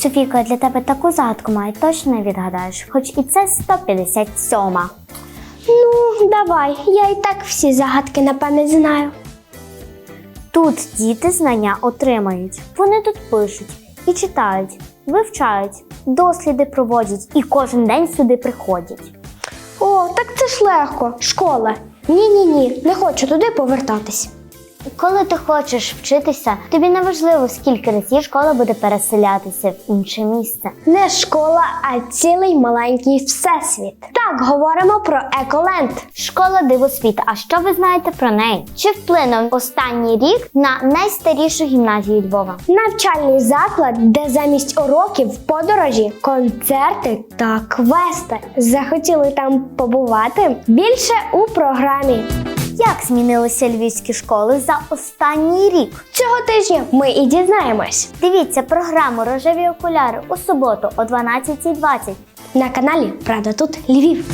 Софійко, я для тебе таку загадку маю, точно не відгадаєш. Хоч і це 157. Ну, давай, я і так всі загадки на пам'ять знаю. Тут діти знання отримають. Вони тут пишуть і читають, вивчають, досліди проводять і кожен день сюди приходять. О, так це ж легко. Школа. Ні, ні, ні, не хочу туди повертатись. Коли ти хочеш вчитися, тобі не важливо, скільки разів школа буде переселятися в інше місце. Не школа, а цілий маленький всесвіт. Так, говоримо про еколенд. Школа дивосвіт. А що ви знаєте про неї? Чи вплинув останній рік на найстарішу гімназію Львова? Навчальний заклад, де замість уроків, подорожі, концерти та квести. Захотіли там побувати? Більше у програмі. Як змінилися львівські школи за останній рік? Цього тижня ми і дізнаємось Дивіться програму Рожеві окуляри у суботу о 12.20. на каналі Правда тут Львів.